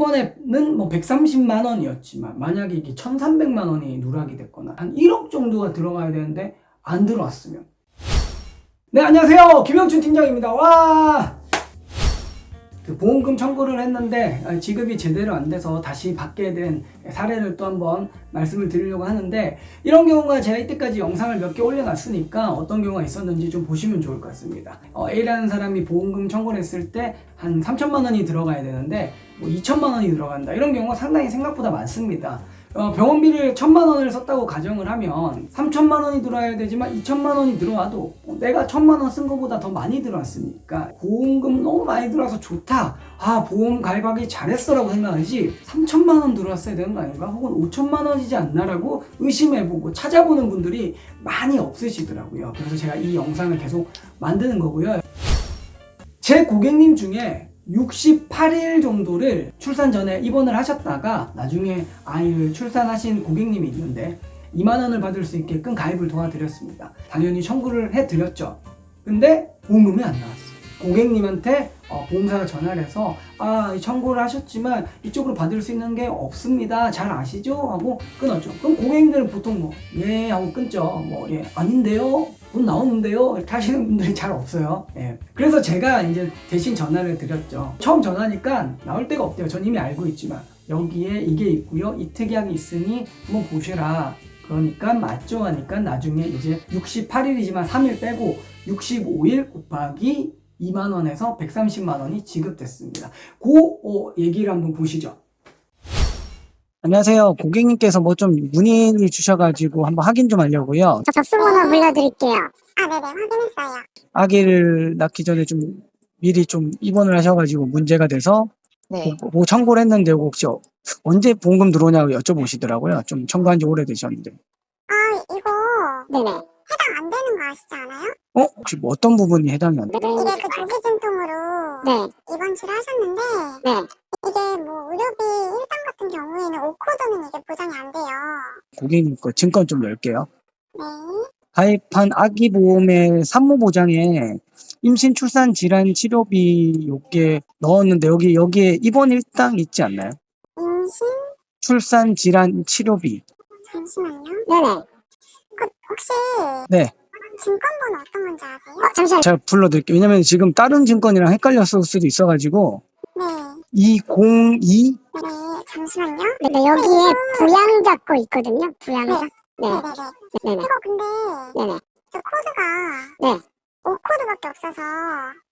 이번에는 뭐 130만 원이었지만 만약에 이게 1,300만 원이 누락이 됐거나 한 1억 정도가 들어가야 되는데 안 들어왔으면. 네 안녕하세요. 김영춘 팀장입니다. 와 그 보험금 청구를 했는데 아, 지급이 제대로 안 돼서 다시 받게 된 사례를 또 한번 말씀을 드리려고 하는데 이런 경우가 제가 이때까지 영상을 몇 개 올려놨으니까 어떤 경우가 있었는지 좀 보시면 좋을 것 같습니다. 어, A라는 사람이 보험금 청구를 했을 때 한 3천만 원이 들어가야 되는데 뭐 2천만 원이 들어간다 이런 경우가 상당히 생각보다 많습니다. 어, 병원비를 천만 원을 썼다고 가정을 하면 3천만 원이 들어와야 되지만 2천만 원이 들어와도 어, 내가 천만 원 쓴 것보다 더 많이 들어왔으니까 보험금 너무 많이 들어와서 좋다. 아 보험 가입하기 잘했어라고 생각하지 3천만 원 들어왔어야 되는 거 아닌가? 혹은 5천만 원이지 않나라고 의심해보고 찾아보는 분들이 많이 없으시더라고요. 그래서 제가 이 영상을 계속 만드는 거고요. 제 고객님 중에 68일 정도를 출산 전에 입원을 하셨다가 나중에 아이를 출산하신 고객님이 있는데 2만 원을 받을 수 있게끔 가입을 도와드렸습니다. 당연히 청구를 해드렸죠. 근데 보험금이 안 나왔어요. 고객님한테 어, 보험사가 전화를 해서 아 청구를 하셨지만 이쪽으로 받을 수 있는 게 없습니다. 잘 아시죠? 하고 끊었죠. 그럼 고객님들은 보통 뭐 예 하고 끊죠. 뭐 예 아닌데요. 돈 나오는데요. 이렇게 하시는 분들이 잘 없어요. 예. 그래서 제가 이제 대신 전화를 드렸죠. 처음 전화니까 나올 데가 없대요. 전 이미 알고 있지만 여기에 이게 있고요. 이 특약이 있으니 한번 보시라. 그러니까 맞죠 하니까 나중에 이제 68일이지만 3일 빼고 65일 곱하기 2만 원에서 130만 원이 지급됐습니다. 그 어, 얘기를 한번 보시죠. 안녕하세요. 고객님께서 뭐 좀 문의를 주셔가지고 한번 확인 좀 하려고요. 저 접수번호 불러드릴게요. 아, 네네, 확인했어요. 아기를 낳기 전에 좀 미리 좀 입원을 하셔가지고 문제가 돼서 네. 뭐, 뭐 청구를 했는데 혹시 어- 언제 보험금 들어오냐고 여쭤보시더라고요. 좀 청구한 지 오래되셨는데. 아, 이거 네네. 아시지 않아요? 어? 혹시 뭐 어떤 부분이 해당이 안 돼요? 네. 이게 그 조기 진통으로 네. 입원 치료하셨는데 네. 이게 뭐 의료비 일당 같은 경우에는 5코드는 이게 보장이 안 돼요. 고객님 거 증권 좀 열게요. 네. 가입한 아기 보험의 산모 보장에 임신 출산 질환 치료비 요게 넣었는데 여기 여기에 입원 일당 있지 않나요? 임신? 출산 질환 치료비. 잠시만요. 네네. 그 혹시 네. 증권번호 어떤 건지 아세요? 어, 잠시만요. 제가 불러드릴게요. 왜냐면 지금 다른 증권이랑 헷갈렸을 수도 있어가지고 네. 202 네, 잠시만요. 네, 네, 여기에 부양자 거 있거든요. 부양자. 네. 네네네. 네네. 이거 근데 네네. 저 코드가 네. 5코드밖에 없어서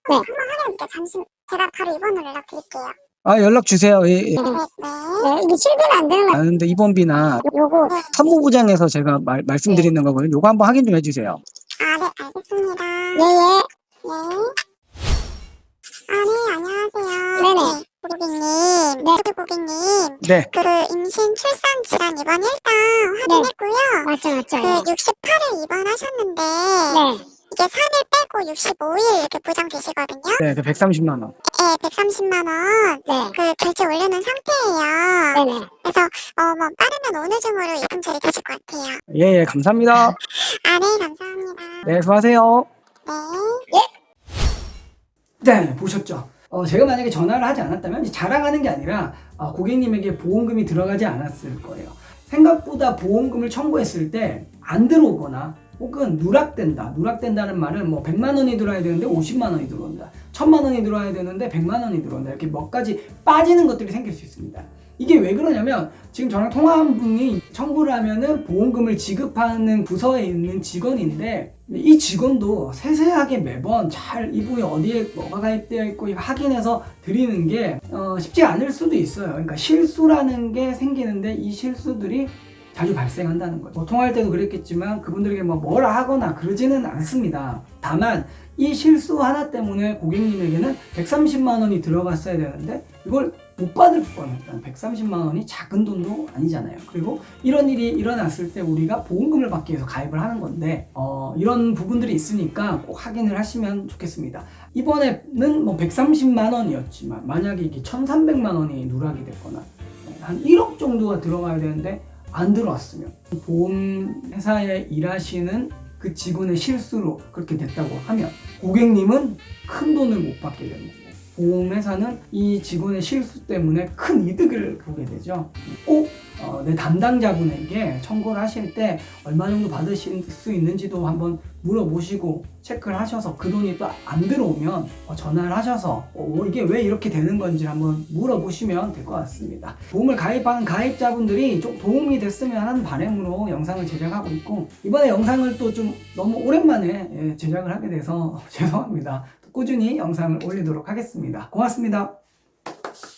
네. 한번 확인해볼게요. 잠시 제가 바로 입원을 연락드릴게요. 아 연락 주세요. 예, 예. 네, 네. 네, 이게 실비는 안 되는 거 아는데 입원비나 요거. 산모보장에서 제가 말, 말씀드리는 거거든요. 요거 한번 확인 좀 해주세요. 아, 네, 알겠습니다. 예, 예. 네. 아, 네, 안녕하세요. 네네. 고객님. 네. 네. 고객님. 네. 그 임신 출산 질환 입원 일단 확인했고요. 맞죠, 맞죠. 그 68일 입원하셨는데 네. 이게 3일 빼고 65일 이렇게 보장되시거든요. 네, 그 130만 원. 네, 130만 원. 네. 그 결제 올려놓은 상태예요. 네네. 그래서 어 뭐 빠르면 오늘 중으로 입금 처리 되실 것 같아요. 예, 예, 감사합니다. 아, 네, 감사합니다. 네, 수고하세요. 네. 네, 보셨죠? 어, 제가 만약에 전화를 하지 않았다면 자랑하는 게 아니라 아, 고객님에게 보험금이 들어가지 않았을 거예요. 생각보다 보험금을 청구했을 때 안 들어오거나 혹은 누락된다. 누락된다는 말은 뭐 100만 원이 들어야 되는데 50만 원이 들어온다. 1000만 원이 들어야 되는데 100만 원이 들어온다. 이렇게 몇 가지 빠지는 것들이 생길 수 있습니다. 이게 왜 그러냐면 지금 저랑 통화한 분이 청구를 하면은 보험금을 지급하는 부서에 있는 직원인데 이 직원도 세세하게 매번 잘 이분이 어디에 뭐가 가입되어 있고 확인해서 드리는 게 어, 쉽지 않을 수도 있어요. 그러니까 실수라는 게 생기는데 이 실수들이 자주 발생한다는 거죠. 뭐 통화할 때도 그랬겠지만 그분들에게 뭐 뭐라 하거나 그러지는 않습니다. 다만 이 실수 하나 때문에 고객님에게는 130만 원이 들어갔어야 되는데 이걸 못 받을 뻔했다. 130만 원이 작은 돈도 아니잖아요. 그리고 이런 일이 일어났을 때 우리가 보험금을 받기 위해서 가입을 하는 건데 어, 이런 부분들이 있으니까 꼭 확인을 하시면 좋겠습니다. 이번에는 뭐 130만 원이었지만 만약에 이게 1,300만 원이 누락이 됐거나 한 1억 정도가 들어가야 되는데 안 들어왔으면 보험 회사에 일하시는 그 직원의 실수로 그렇게 됐다고 하면 고객님은 큰 돈을 못 받게 되는 거고 보험회사는 이 직원의 실수 때문에 큰 이득을 보게 되죠. 꼭 어, 내 담당자분에게 청구를 하실 때 얼마 정도 받으실 수 있는지도 한번 물어보시고 체크를 하셔서 그 돈이 또 안 들어오면 어, 전화를 하셔서 어, 이게 왜 이렇게 되는 건지 한번 물어보시면 될 것 같습니다. 보험을 가입하는 가입자분들이 좀 도움이 됐으면 하는 바람으로 영상을 제작하고 있고 이번에 영상을 또 좀 너무 오랜만에 예, 제작을 하게 돼서 죄송합니다. 꾸준히 영상을 올리도록 하겠습니다. 고맙습니다.